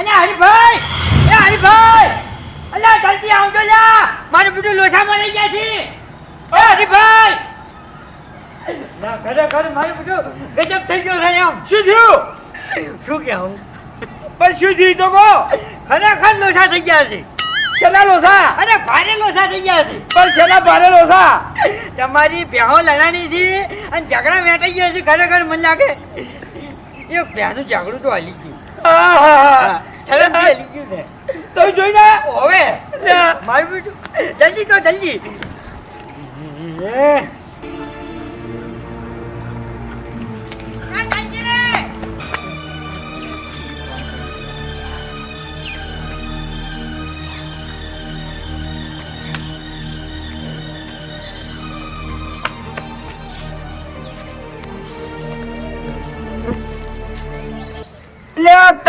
અલ્યા હરીભાઈ એ હરીભાઈ અલ્યા જલ્દી આવજો લ્યા! મારું બધું લોસામાં રહી ગયા છે. એ હરીભાઈ ના ખરેખર મારું બધું ગજબ થઈ ગયો છે એમ. શું થયું? શું કહેવું પણ શું થયું તો કહો? ખરેખર લોસા થઈ ગયા છે. શેના લોસા અરે ભારે લોસા થઈ ગયા છે. પણ શેના ભારે લોસા તમારી ભેહો લડાણી છે અને ઝઘડા વેટાઈ ગયા છે. ખરેખર મને લાગે એક ભેહનું ઝઘડું તો હાલી ગયું. તો જોઈને હવે લ્યા. મારું બેટું જલ્દી તો જલ્દી.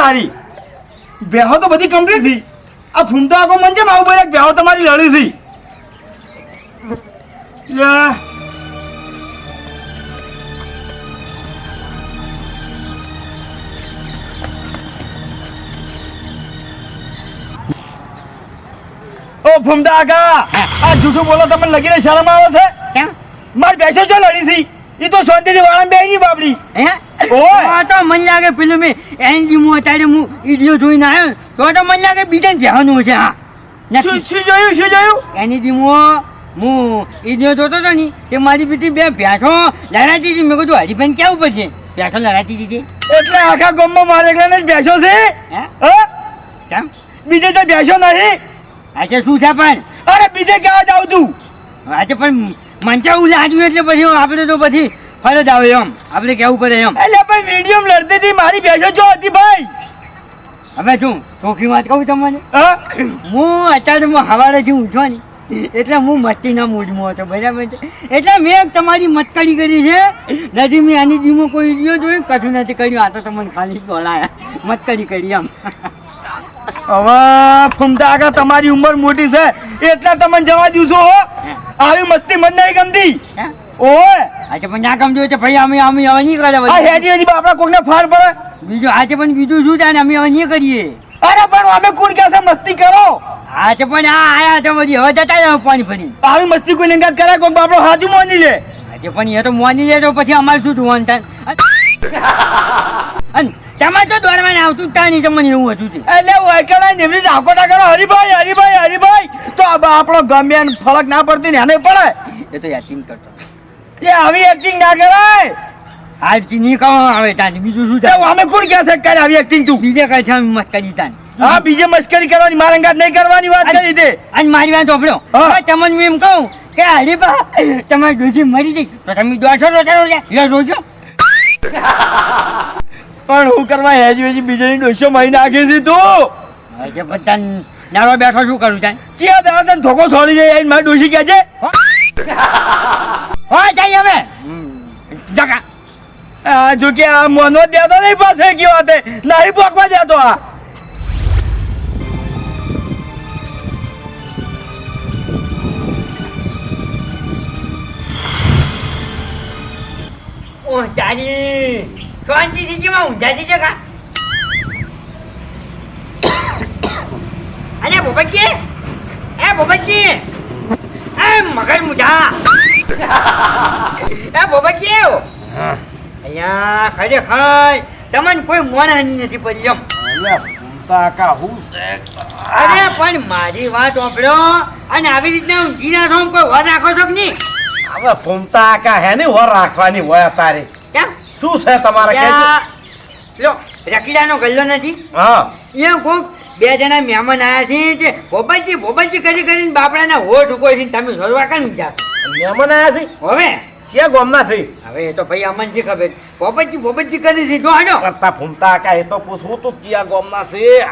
તારી. બેહો તો બધી કમ્પ્લીટ થઈ આ ફૂમતો આખો મન છે મારું ભાઈ બેહો તમારી લડી થઈ ઓ ફૂમતા આગા આ જૂઠું બોલો તમને લગીને શરમ આવે છે? મારી બેસે છે લડી થી. એ તો શાંતિથી વાળા બેહી બાબડી હે? ઓય. આ તો મને લાગે ફિલ્મ મેં એનજી હું અત્યારે હું વીડિયો જોઈને આવ્યો તો તો મને લાગે બીજે ભેવાનું છે હા. શું શું જોયું શું જોયું? એની દીમો હું વીડિયો જોતો હતો ને તે મારી બીજી બે ભેંસો લડાતી હતી. મેં કીધું હરીભાઈ કેવું પડશે ભેંસો લડાતી હતી. એટલે આખા ગામમાં મારે એકલાને જ બેસો છે? હે? હા? કેમ? બીજે તો ભેંસો નથી આજે શું છે પણ? અરે બીજે ક્યાં જાવ તું? આજે પણ મંચા એવું એટલે પછી આપણે તો પછી ફરજ આવે એમ. આપણે કેવું પડે એમ. એટલે ભાઈ મીડિયમ લડતી હતી મારી બેસો જો હતી ભાઈ? હવે શું? ચોખી વાત કહું તમને? હું? અત્યારે હું હવારે છું ઉઠો એટલે હું મસ્તીના મૂડમાં હતો બરાબર છે? એટલે મેં તમારી મસ્કરી કરી છે. નથી મેં આની જીમો કોઈ ગયો જોયું? કશું નથી કર્યું. આ તો તમને ખાલી બોલાયા. મસ્કરી કરી એમ. હવે ફૂમતા આગળ તમારી ઉંમર મોટી છે. એટલે તમને જવા દઉં હો. આવી મસ્તી મને નહીં ગમતી? ઓય! આજે પણ ના કામ હોય છે ભાઈ અમે અમે હવે નહીં કરે આ. હેજી હેજી બાપડા કોકને ફાર પડે. બીજું આજે પણ બીજું શું થાય ને અમે હવે નહીં કરીએ. અરે પણ અમે કોણ કહે છે? મસ્તી કરો. આજે પણ આ આયા છે બધી હવે જતા જાવ પાણી ફરી આવી મસ્તી કોઈ નંગાત કરે કોઈ બાપડો હાજુ મોની લે. આજે પણ એ તો મોની લે તો પછી અમારે શું જોવાનું થાય? અને તમારે તો દોડવાને આવતું તાની તમને એવું હતું એટલે વૈકલા નિમરી ઝાકોટા કરો હરીભાઈ હરીભાઈ હરીભાઈ. તો આપણો ગમે ફળક ફરક ના પડતી ને એને પડે. એ તો યાચીન કરતો? એ આવી એક્ટિંગ ના કરાય. આજથી નહીં કહો આવે તાને. બીજું શું થાય? અમે કોણ કહે છે કરે આવી એક્ટિંગ તું. બીજે કઈ છે મસ્કરી કરી તાની. હા બીજે મસ્કરી કરવાની મારા અંગાત નહીં કરવાની વાત કરી દે. અને મારી વાત હા. હવે તમને હું એમ કહું કે હરીબા તમારી ડોસી મરી જઈ તો તમે દોઢસો રોજા રોજા રોજો. પણ હું કરવા હેજી હેજી બીજાની ડોસો મારી નાખી છે તું. બધા નારો બેઠો શું કરું તાન? ચિયા દાદા તને ધોકો છોડી જાય મારી ડોસી કહે છે? હો જઈ હવે. જગા. જો કે આ મોનો દેતો નહીં પાસે ગયો હતો નહીં પોકવા દેતો આ. ઓ તારી શાંતિ થી જેમાં ઊંઝાથી જગા? અરે બોબતજી એ બોબતજી એ એ બોબતજી અહીંયા ખરેખર તમને કોઈ મોનાની નથી પડી એમ અરે પણ મારી વાત સાંભળો. અને આવી રીતના ઊંઘીના રોમ કોઈ વાર રાખો છો કે નહીં? હવે ફૂમતા કા હે ને વર રાખવાની હોય તારે. કેમ શું છે તમારે? ત્યાં લો રકીડાનો ગલ્લો નથી? હા. એ કોક બે જણા મહેમાન આવ્યા છે ભોપાજી ભોપાજી કરી કરીને બાપડાના હોઠ ઊભો છે તમે જોડવા કાં જા મહેમાન આયા હવે? છે છે ગોમના છે? હવે એ તો ભાઈ અમનજી ખબર. ભોપાજી ભોપાજી કરી છે. જો હાડો કરતા ફૂમતા કા એ તો પૂછવું તું ચિયા ગોમના છે.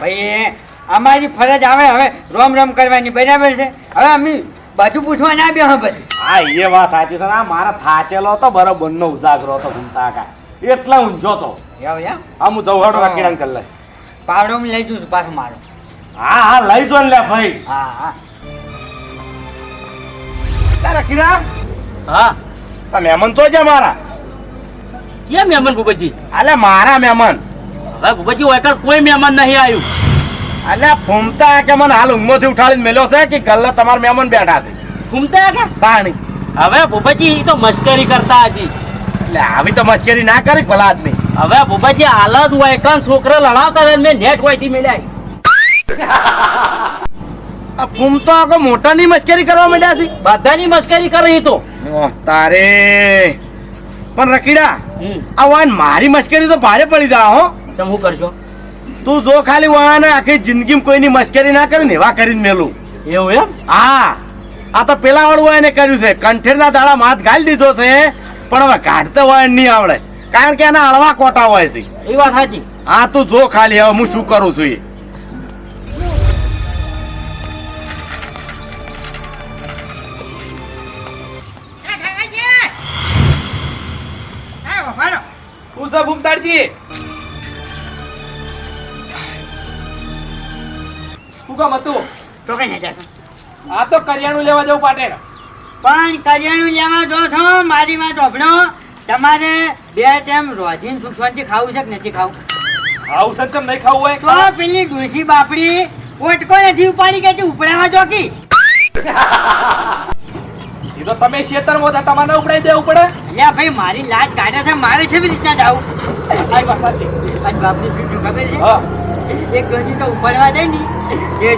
ભાઈ અમારી ફરજ આવે હવે રોમ રોમ કરવાની બરાબર છે? હવે અમે બાજુ પૂછવા ના બે પછી. હા એ વાત સાચી છે આ મારા થાચેલો તો બરો નો ઉજાગરો હતો ફૂમતા કા. એટલા ઊંઝો તો. હું હા. રકીડાને કરી લઈ પાવડો લઈ જઉં પાછો પાછું મારો. હા હા લઈ જો ને લે ભાઈ. હા હા. તારા રકીડા હા. આ મહેમાન તો છે મારા. ક્યાં મહેમાન ભૂપતજી? અલે મારા મહેમાન. હવે ભૂપતજી ઓયકર કોઈ મહેમાન નહીં આવ્યું. અલ્યા ફૂમતા કે મને હાલ ઊંઘમાંથી ઉઠાડીને મેલ્યો છે કે ગલ્લા તમારા મહેમાન બેઠા છે? ફૂમતા કે? હવે ભૂપતજી તો મસ્કરી કરતા હજી. એટલે આવી તો મશ્કરી ના કરી ભલા આદમી. હવે ભૂપતજી હાલત ઓયકન છોકરો લડાવતા હતા મેં નેટ હોયથી મેળ્યા આ ફૂમતો આગળ મોટાની મશ્કરી કરવા માંડ્યા છે. બધાની મસ્કરી કરી તો. તારે. પણ રકીડા આ વાન મારી મશ્કરી તો ભારે પડી જા હો. તમે શું કરશો? તું જો ખાલી વાન આખી જિંદગીમાં કોઈની મશ્કરી ના કરે ને એવા કરીને મેલું. એવું એમ? હા. આ તો પેલા વાળું એને કર્યું છે. કંઠેરના દાડા માથ ગાલી દીધો છે પણ હવે કાઢતો હોય નહીં આવડે. કારણ કે એના હળવા કોટા હોય છે. એ વાત સાચી. હા તું જો ખાલી હવે હું શું કરું છું એ. છે ભૂમતાડજી શું કામ હતું? તો કઈ નહીં આ તો કરિયાણું લેવા જવું પાટે. પણ કરિયાણું લેવા જો છો મારી માં ચોપડો તમારે બે ટાઈમ રોજીન સુખ શાંતિ ખાવું છે કે નથી ખાવું? આવું સચમ નહીં ખાવું તો પેલી ડોસી બાપડી ઓટકો નથી ઉપાડી કે ઉપડાવા જોકી તમે ખેતરમાં હતા તમારે ઉપડાઈ દેવું પડે? અલ્યા ભાઈ મારી લાજ કાઢે છે મારે છે રીતના જાવ? આ વાત સાચી. આજ બાપની શું ખબર છે? હા. એક ડોસી તો ઉપાડવા દે ની.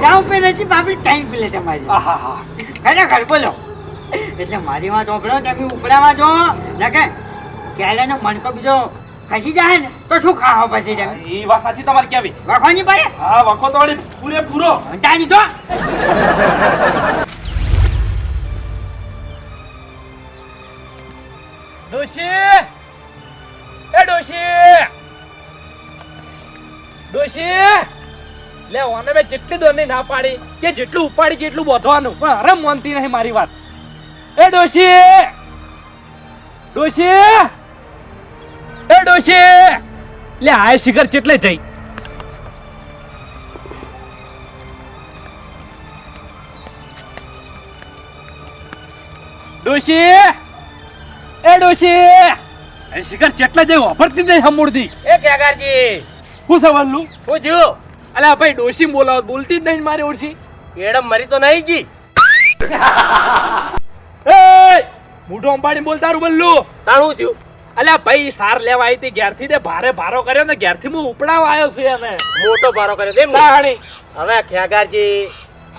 જાવ ઉપર નથી બાપડી ટાઈમ છે મારી હા ખરેખર બોલો. એટલે મારી માં ચોપડો તમે ઉપડામાં જો. નકે ક્યારે નો મણકો બીજો ખસી જાય ને તો શું ખાવા પછી તમે? એ વાત સાચી તમારે કેવી વખોની પડે? હા વખો તો વળી પૂરેપૂરો. અંટાની તો ડોશી! એ ડોશી! ડોશી! જેટલી દોરની ના પાડી, કે જેટલું ઉપાડી કે એટલું પણ હરમ મારી વાત. એ ડોશી! ડોશી! એ શિખર ચેટલે જઈ? ડોશી! એ ડોશી એ શિખર ચેટલે જઈ વાપરતી નહીં હમુડતી. એ કેગારજી હું સવાલું હું જીવ અલ્યા ભાઈ ડોશી બોલાવ બોલતી જ નહીં મારી ઓળશી. એડમ મરી તો નહીં જી. એ મોઢું અંબાડી બોલ તારું બલ્લું. તાણું થયું. અલ્યા ભાઈ સાર લેવા આવી હતી ઘેરથી તે ભારે ભારો કર્યો ને ઘેરથી હું ઉપડાવ આવ્યો છું એને. મોટો ભારો કર્યો એમ ને? હવે ખ્યાગારજી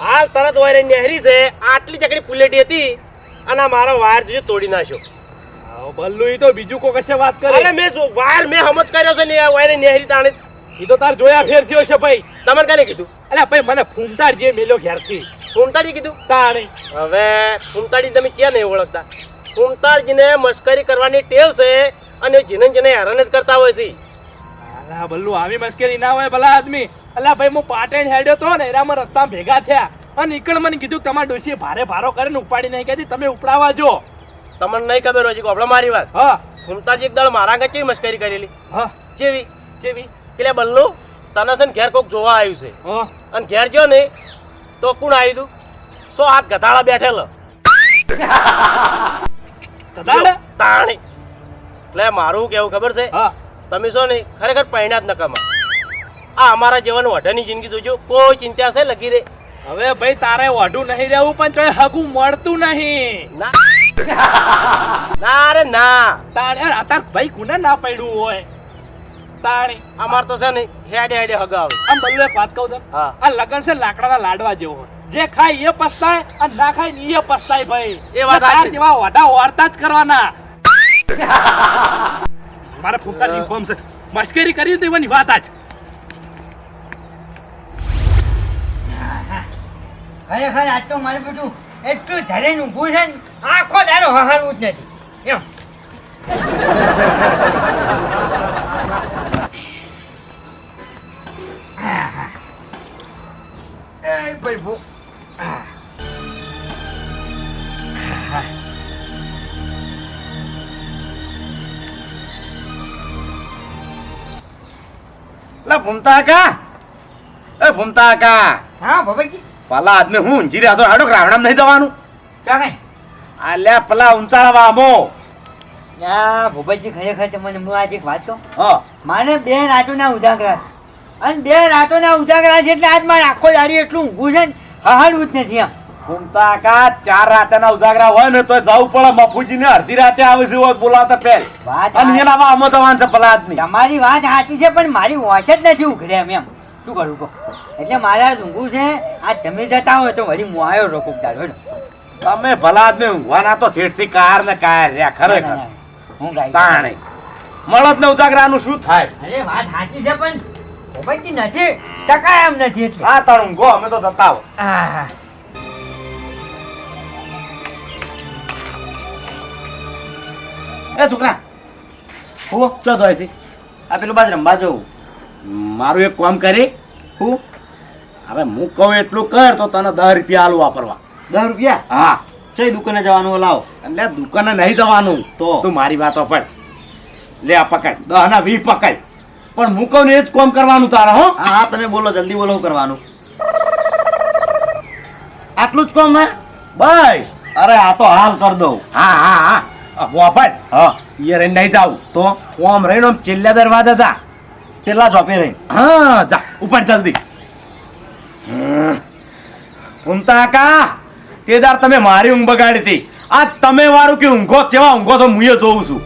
હાલ તરત વાયરે નહેરી છે આટલી ચકડી પુલેટી હતી અને મારો વાયર જોજો તોડી નાખ્યો. બલ્લુ ઈ તો બીજું કોઈ કશે વાત અરે કરે મેં જો વાર મેં સમજ કર્યો છે ને આ વાયરે નેહરી તાણે. ઈ તો તાર જોયા ફેર થયો છે ભાઈ. તમને કાલે કીધું? અલ્યા ભાઈ મને ફૂમતાર જે મેલ્યો ઘેરથી. ફૂમતાજી કીધું? તાણે. હવે ફૂમતાજી તમે ક્યાં નહીં ઓળખતા? ફૂમતાજીને મસ્કરી કરવાની ટેવ છે અને જીને જીને હેરાન જ કરતા હોય છે. અલા બલ્લુ આવી મસ્કરી ના હોય ભલા આદમી. અલા ભાઈ હું પાટણ હેડ્યો તો ને એરામાં રસ્તા ભેગા થયા. અને નીકળ મને કીધું તમારા ડોશીએ ભારે ભારો કરીને ઉપાડી નહીં કહેતી તમે ઉપડાવા જો. તમને નહીં ખબર હોય છે મારી વાત. હા. ફૂમતાજી એક દળ મારા આગળ કેવી મસ્કરી કરેલી? હા. જેવી જેવી. એટલે બલ્લુ તને છે ને ઘેર કોક જોવા આવ્યું છે. હા. અને ઘેર જો ને તો કોણ આવ્યું તું? સો હાથ ગધાડા બેઠેલો. તાણી. એટલે મારું કેવું ખબર છે? તમે છો ને ખરેખર પૈણા જ નકામા. આ અમારા જીવન અઢારની જિંદગી જોજો. કોઈ ચિંતા છે લગી રે. હવે ભાઈ તારે વાઢું નહીં રહેવું પણ હગું મળતું નહીં. ના. ના રે ના. તાણે અતાર ભાઈ કોને ના પડ્યું હોય? તાણી. અમાર તો છે ને હેડે હેડે હગાવે. આમ બલ્લુ વાત કહું તો આ લગન છે લાકડાના લાડવા જેવો હોય. જે ખાય એ પસ્તાય અને ના ખાય ને એ પસ્તાય ભાઈ. એ વાત તાર જેવા વાઢા વાર્તા જ કરવાના. મારે ફૂમતા ઇન્ફોર્મ છે. મશ્કરી કરી તો એવાની વાત આજ. ખરેખર આજ તો મારે બધું એટલું ધરે ઊભું છે ને. આખો દાડો હહારવું જ નથી. એમ. એ પ્રભુ આહ. લા ભૂમતા કા એ ભૂમતા કા હા બાબાજી ભલા આદમી હું રહ્યો તો હાડો રાવણામ નહીં જવાનું. ક્યાં કઈ આલ્યા પલા ઊંચાળા વામો આ ભૂપતજી ખરેખર તમને હું આજે એક વાત કહું? હા. મારે બે રાતોના ઉજાગરા. અને બે રાતોના ઉજાગરા છે એટલે આજ મારે આખો દાડી એટલું ઊંઘું છે ને હહાડવું જ નથી આમ ઘૂમતા કા ચાર રાતના ઉજાગરા હોય ને તો જવું પડે. મફુજી ને અડધી રાતે આવે છે હોત બોલાવતા પહેલ. અને એના માં આમાં જવાનું છે પેલા આદમી તમારી વાત સાચી છે પણ મારી વોચ જ નથી ઉઘડે એમ એમ. શું કરું કહો? એટલે મારે ઊંઘું છે આ તમે જતા હોય તો વળી હું આવ્યો રોકુક દાડો તમે ભલા આદમી ઊંઘવાના તો છેડથી કાર ને કાર રહ્યા ખરેખર. હું તાણે. મળદ ને ઉજાગરાનું શું થાય? અરે વાત સાચી છે પણ ભૂપતજી નથી ટકા એમ નથી એટલે. તાણ ઊંઘો અમે તો જતા હો એ છોકરા હું ચો તો છે? આ પેલું બાજ રમવા જવું મારું એક કામ કરી. હું? હવે હું કહું એટલું કર તો તને દસ રૂપિયા આલુ વાપરવા. દસ રૂપિયા? હા. ચઈ દુકાને જવાનું લાવો. એટલે દુકાને નહીં જવાનું. તો? તું મારી વાતો પડ લે આ પકડ. દહ ના વી પકડ. પણ હું કહું ને એ જ કોમ કરવાનું તારા હો. હા હા તમે બોલો જલ્દી બોલો કરવાનું. આટલું જ કોમ હે? બસ. અરે આ તો હાલ કર દઉં. હા હા હા. આ વાપડ હા. ઈ રહીને નહીં જાવ તો? ઓમ રહીને આમ છેલ્લા દરવાજા જા. પેલા ચોપે રહી હા જા. ઉપર જલ્દી. ઉમતા કા તે દાર તમે મારી ઊંઘ બગાડી હતી. આ તમે વારું કે ઊંઘો જેવા કેવા ઊંઘો છો હું એ જોઉં છું.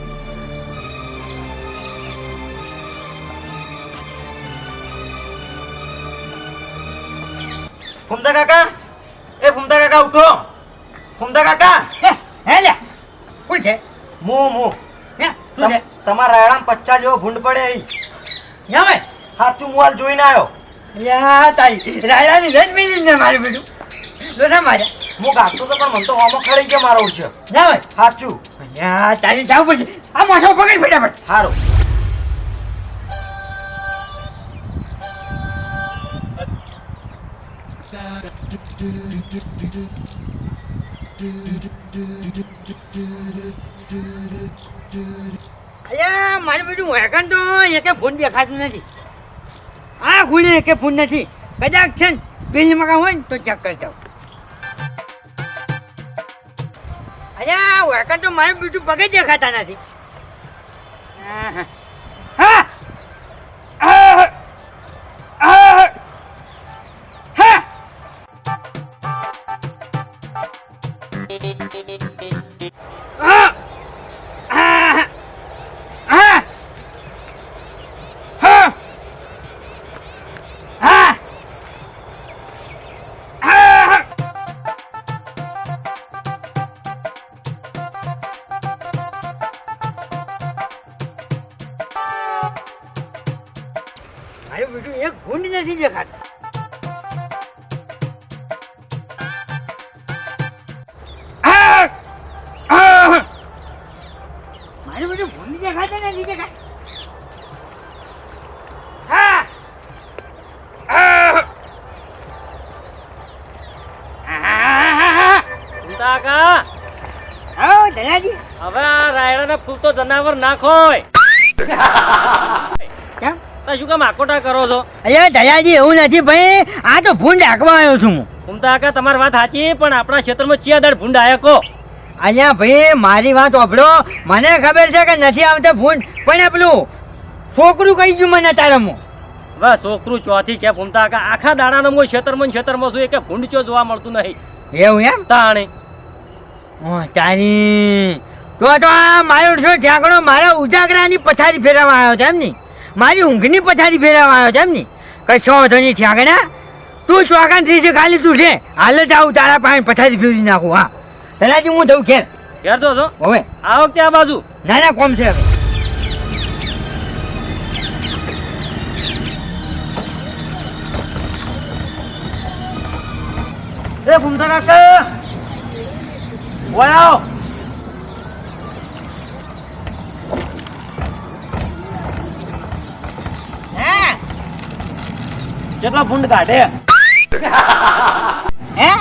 ફૂમતા કાકા? એ ફૂમતા કાકા ઉઠો. ફૂમતા કાકા? હે, હે લે કોણ છે? મો મો હે, તું છે? તમારા રાયડામાં પચ્ચા જેવો ભૂંડ પડે અહીં યા ભાઈ. સાચું મોલ જોઈને આવ્યો. યા તાઈ રાયડાની રસ મિલી ને મારી બેટું. લોના માર્યા. હું ગાતો તો પણ મને તો હોમો ખડી કે મારો છે? ના ભાઈ સાચું અહીંયા તારી જાવ પછી. આ માથો પકડ ફટાફટ. સારું અલ્યા મારે બધું વેકન તો એકે ફોન દેખાતું નથી. આ ખૂણે એકે ફોન નથી. કદાચ છે ને બિલમાં કાંઈ હોય ને તો ચેક કરતા અલ્યા વેકન તો મારે બીજું પગે દેખાતા નથી. હા હા નથી દેખાતું! મારું બધું ભૂલી દેખાતા નથી દેખાત હવે આ રાયડાના ફૂલ તો જનાવર નાખો. કેમ તો શું કામ આકોટા કરો છો? અરે દયાજી એવું નથી ભાઈ. આ તો ભૂંડ હાંકવા આવ્યો છું હું. ફૂમતા કાકા તમારી વાત સાચી પણ આપણા ક્ષેત્રમાં ચિયા દાડ ભૂંડ આયકો. અહીંયા ભાઈ મારી વાત ઓભળો મને ખબર છે કે નથી આવતો ભૂંડ. પણ પેલું છોકરું કહી ગયું મને તારામાં હવે છોકરું ચોથી કે ભૂમતા કાકા આખા દાડાનો હું ક્ષેત્રમાં ક્ષેત્રમાં છું કે ભૂંડ ચો જોવા મળતું નહીં. એવું એમ? તાણે. તારી. તો તો મારો શું ઠેકડો મારા ઉજાગરાની પથારી ફેરવામાં આવ્યો છે એમ ની? મારી ઊંઘની પથારી ફેરવવા આવ્યો છે એમ ની? કશો વાંધો નહીં ઠેકડા તું ચોકાન થઈ છે ખાલી તું છે હાલ જ આવું તારા પાસે પથારી ફેરવી નાખું હા? તલાજી હું થયું ઘેર ઘેર તો છો? હવે. આ વખતે આ બાજુ. ના ના કોમ છે હવે. એ ફૂમતા કાકા બોલાવો. કેટલા ફૂંડ કાઢે. હે?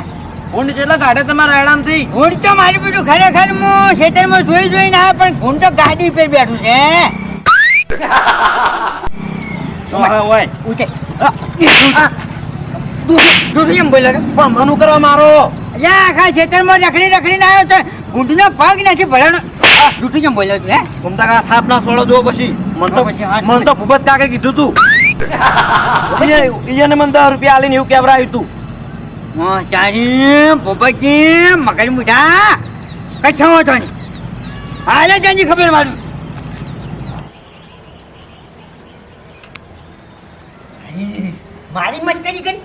ફૂંડ કેટલા કાઢે તમારા રાયડામાંથી ઘૂંટ તો મારી બીજું ખરેખર હું ખેતરમાં જોઈ જોઈને આવ્યો પણ ઘૂંટ તો ગાડી પર બેઠું છે એમ બોલે પણ મનું કરવા મારો. અલ્યા આખા ખેતરમાં રખડી રખડીને આવ્યો છે ઘૂંટનો પગ નથી ભરાનો આ જૂઠું કેમ બોલ્યો તું હે? સોળો જો પછી. મન તો પછી મન તો ભૂપત કાકે કીધું તું. ઈયને મને દસ રૂપિયા આલીને એવું કેવરાયું તું. હા તારી પોપટજી મગર મુઠા કચ્છો હતો નહીં? હાલે ત્યાંની ખબર મારું. મારી મસ્કરી કરી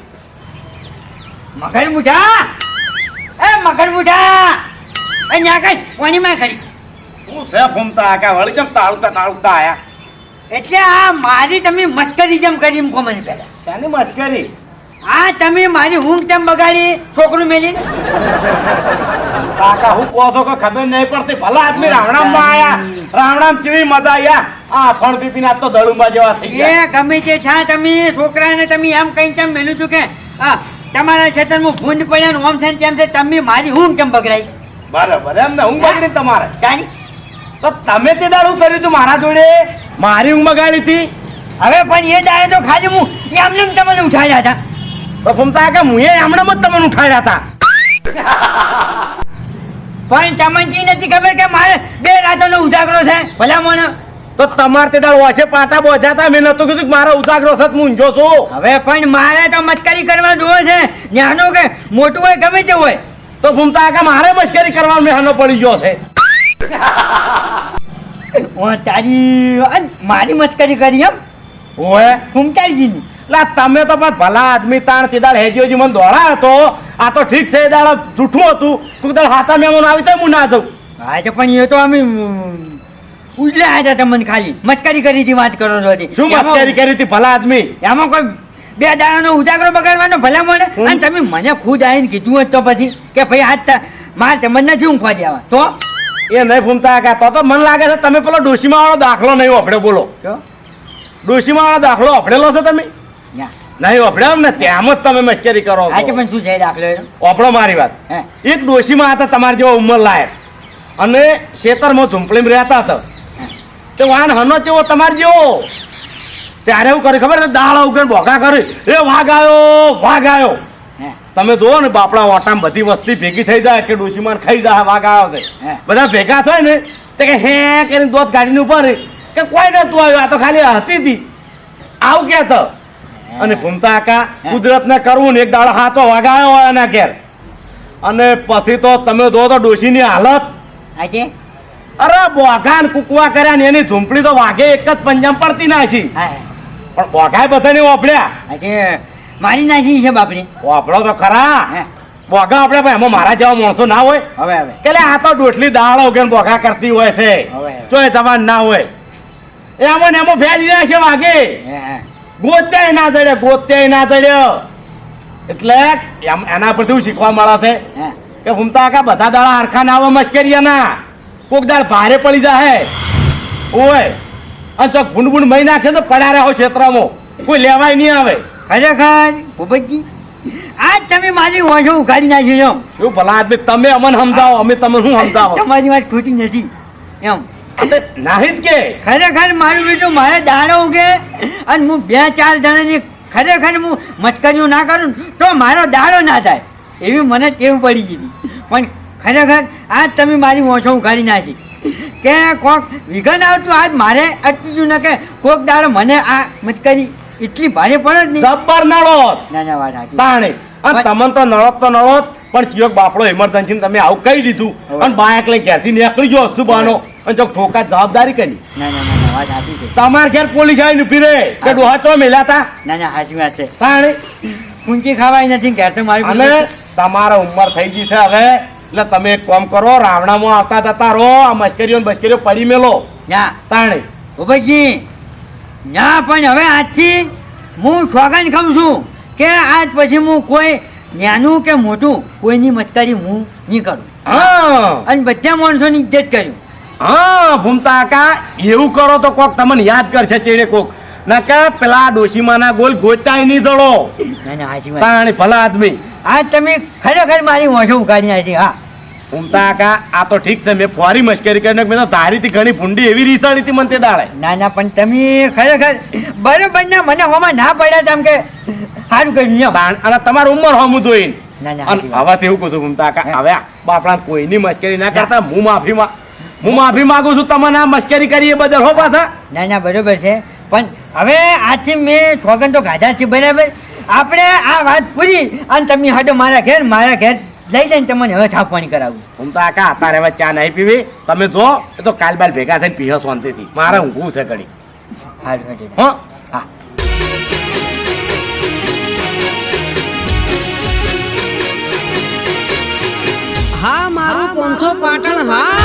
મગર મુઠા એ મગર મુઠા એ ન્યા કઈ કોની માં કરી હું છે ફૂમતા આકા વળી કેમ તાળુતા તાળુતા આયા? એટલે આ મારી તમે મસ્કરી જેમ કરી એમ કહો મને પહેલા. શાની મસ્કરી? આ તમે મારી ઊંઘ તેમ બગાડી છોકરું મેલી? કાકા હું કહો છો કે ખબર નહીં પડતી. ભલા આદમી રાવણામમાં આયા. રાવણામ કેવી મજા આયા આ? ફળ પીપીને આ તો દળુંબા જેવા થઈ ગયા. એ ગમે તે થા તમે છોકરાને તમે એમ કઈ તેમ મેલું છું કે હા તમારા ક્ષેત્રમાં ભૂંડ પડ્યા ને ઓમ છે તેમ છે તમે મારી ઊંઘ કેમ બગડાઈ? બરાબર એમ ને ઊંઘ બગડી તમારે. જાણી? તો તમે તે દાડું કર્યું તું મારા જોડે? મારી ઊંઘ બગાડી હતી? હવે પણ એ દાડે તો ખાલી હું એમને એમ તમને ઉઠાડ્યા હતા. તો ફૂમતા કે હું એ હમણાં જ તમને ઉઠાડ્યા હતા? પણ તમને નથી ખબર કે મારે બે રાતોનો ઉજાગરો છે. ભલા મને. તો તમારે તે દાડ વાસે પાટા હતા મેં નતો કીધું કે મારો ઉજાગરો સત હું ઊંઝો છું. હવે પણ મારે તો મસ્કરી કરવા જોવે છે. નાનું કે મોટું હોય ગમે તે હોય. તો ફૂમતા કે મારે મશ્કરી કરવા મેં હાનો પડી ગયો છે? ઓ તારી મારી મચકરી કરી એમ? ઓએ ફૂમતાજીની લા તમે તો પણ ભલા આદમી તાણ તીદાર દાડ હેજીઓજી મને દોડા હતો. આ તો ઠીક છે એ જૂઠું હતું. તું તાર હાથા મેમોન આવી તો હું ના જઉં. હા તો પણ એ તો અમે ઉજળ્યા હતા તમને ખાલી. મચકારી કરી હતી વાત કરો છો શું મસ્કરી કરી હતી ભલા આદમી? એમાં કોઈ બે દાડાનો ઉજાગરો બગાડવાનો ભલા મળે. અને તમે મને ખુદ આવીને કીધું જ તો પછી કે ભાઈ હાથ મારે તમને નથી ઊંઘવા દેવા. તો? એ નહીં ફૂમતા આકા તો તો મને લાગે છે તમે પેલો ડોશીમાં વાળો દાખલો નહીં ઓફડે બોલો. ડોશીમાં વાળો દાખલો ઓફડેલો છો તમે? નહીં ઓફડે ને ત્યાં જ તમે મશ્કરી કરો પણ શું છે દાખલો? ઓફડો મારી વાત. એક ડોશીમાં હતા તમારી જેવા ઉંમર લાયક. અને ખેતરમાં ઝૂંપડીમાં રહેતા હતા. તે વાહન હનો જેવો તમારે જેવો. ત્યારે એવું કરે ખબર છે? દાળ ઉગન ભોગા કરી. એ વાઘ આવ્યો વાઘ આવ્યો. તમે જોવો ને બાપડા ઓટામાં બધી વસ્તી ભેગી થઈ જાય કે ડોશીમાન ખાઈ જાય વાઘ આવ્યો છે. બધા ભેગા થાય ને તો કે હે કરીને દોત ગાડીને ઉપર કે કોઈ નતું આવ્યું આ તો ખાલી હતી હતી આવું કે તો. અને ભૂમતા આકા. કુદરતને કરવું ને એક દાડો હાથો વાગાયો હોય એના ઘેર. અને પછી તો તમે જોવો તો ડોશીની હાલત. અરે બોઘાન કુકવા કર્યા ને એની ઝૂંપડી તો વાઘે એક જ પંજામ પડતી નાખી પણ બોઘાએ બધાને ઓફડ્યા મારી નાખી છે બાપરી. વાપરો તો ખરા બોગા આપણે ભાઈ એમાં મારા જેવા માણસો ના હોય. હવે હવે. કે લે આ તો ડોટલી દાળ વગર બોગા કરતી હોય છે. હવે. ચોય જવાન ના હોય. એમાં ને એમાં ફેરી જાય છે વાગે. ગોત્યાય ના જડે ગોત્યાય ના ચડ્યો એટલે એના પરથી હું શીખવા મળે છે હે. કે ઘૂમતા કા બધા દાડા હરખા ના આવે મશ્કરીયા કોક દાળ ભારે પડી જાય ઓય. અને ચોક ભૂંડ ભૂંડ મહી નાખશે તો પડ્યા રહો ક્ષેત્રમાં. કોઈ લેવાય નહીં આવે. ખરેખર? ભૂપતજી? આજ તમે મારી ઓછો ઉઘાડી નાખી એમ. શું ભલા આદમી તમે અમને સમજાવો અમે તમે શું સમજાવો? તમારી વાત ખોટી નથી. એમ. નાહી જ કે? ખરેખર મારું બેટું મારે દાડો ઉગે અને હું બે ચાર જણાની ખરેખર હું મચકરીઓ ના કરું તો મારો દાડો ના થાય. એવી મને ટેવ પડી ગઈ પણ ખરેખર આજ તમે મારી ઓછો ઉઘાડી નાખી. કે કોક વિઘન આવતું આજ મારે અટકી ગયું ને કે કોક દાડો મને આ મસ્કરી એટલી ભારે પડે જ નહીં. જબ્બર નળો ના ના વાત સાચી. તાણે. અને તમને તો નળત તો નળત પણ ચિયોક બાપડો ઇમરજન્સી તમે આવું કહી દીધું. અને બાયક લઈ ઘેરથી નીકળી ગયો સુબાનો અને જો ઠોકા જવાબદારી કરી. તમાર ઘેર પોલીસ આવીને ઊભી રે કે ડોહા તો મેલ્યા હતા ના ના સાચી વાત છે. પણ કુંચી ખાવાય નથી ઘેર તો મારી અને તમારા ઉંમર થઈ ગઈ છે હવે. એટલે તમે એક કામ કરો રાવણામાં આવતા જતા રહો. આ મશ્કરીઓ બશ્કરીઓ પડી મેલો. ના. તાણે. ઉભયજી ના પણ હવે આજથી હું સોગંદ ખાઉં છું કે આજ પછી હું કોઈ નાનું કે મોટું કોઈની મતકારી હું નહીં કરું. હા. અને બધા માણસોની ઇજ્જત કર્યું હા ભૂમતા કાકા એવું કરો તો કોક તમને યાદ કરશે ચેડે કોક. ના કે પેલા ડોશીમાના ગોલ ગોતાય નહીં જડો. વાત. ભલા આદમી. આજ તમે ખરેખર મારી વાંચો ઉકાળી નાખી હા. ભૂમતા કાકા આ તો ઠીક છે મેં ફોરી મશ્કરી કરીને મેં તો ધારીથી ઘણી ભૂંડી એવી રીસાડી હતી મને તે દાડે. ના ના પણ તમે ખરેખર બરોબર ના મને હોમાં ના પડ્યા તેમ કે સારું કર્યું અને તમારી ઉંમર હોમું જોઈને. હવેથી એવું કહું છું કાકા હવે બાપડા કોઈની મશ્કરી ના કરતા હું માફી હું માફી માંગુ છું તમને આ મશ્કરી કરી એ બદલ હો પાછા. ના ના બરોબર છે. પણ હવે આથી મેં છોગન તો ગાધા છે બરાબર. આપણે આ વાત પૂરી અને તમે હાડો મારા ઘેર મારા ઘેર લઈ લઈને તમને હવે છાપવાની કરાવું હું તો આકા હતા હવે ચા નહીં પીવી? તમે જો એ તો કાલ બાલ ભેગા થઈને પીહો શાંતિથી. મારે ઊંઘવું છે ઘડી હેડો. હા. હા મારું પોંથો પાટણ હા.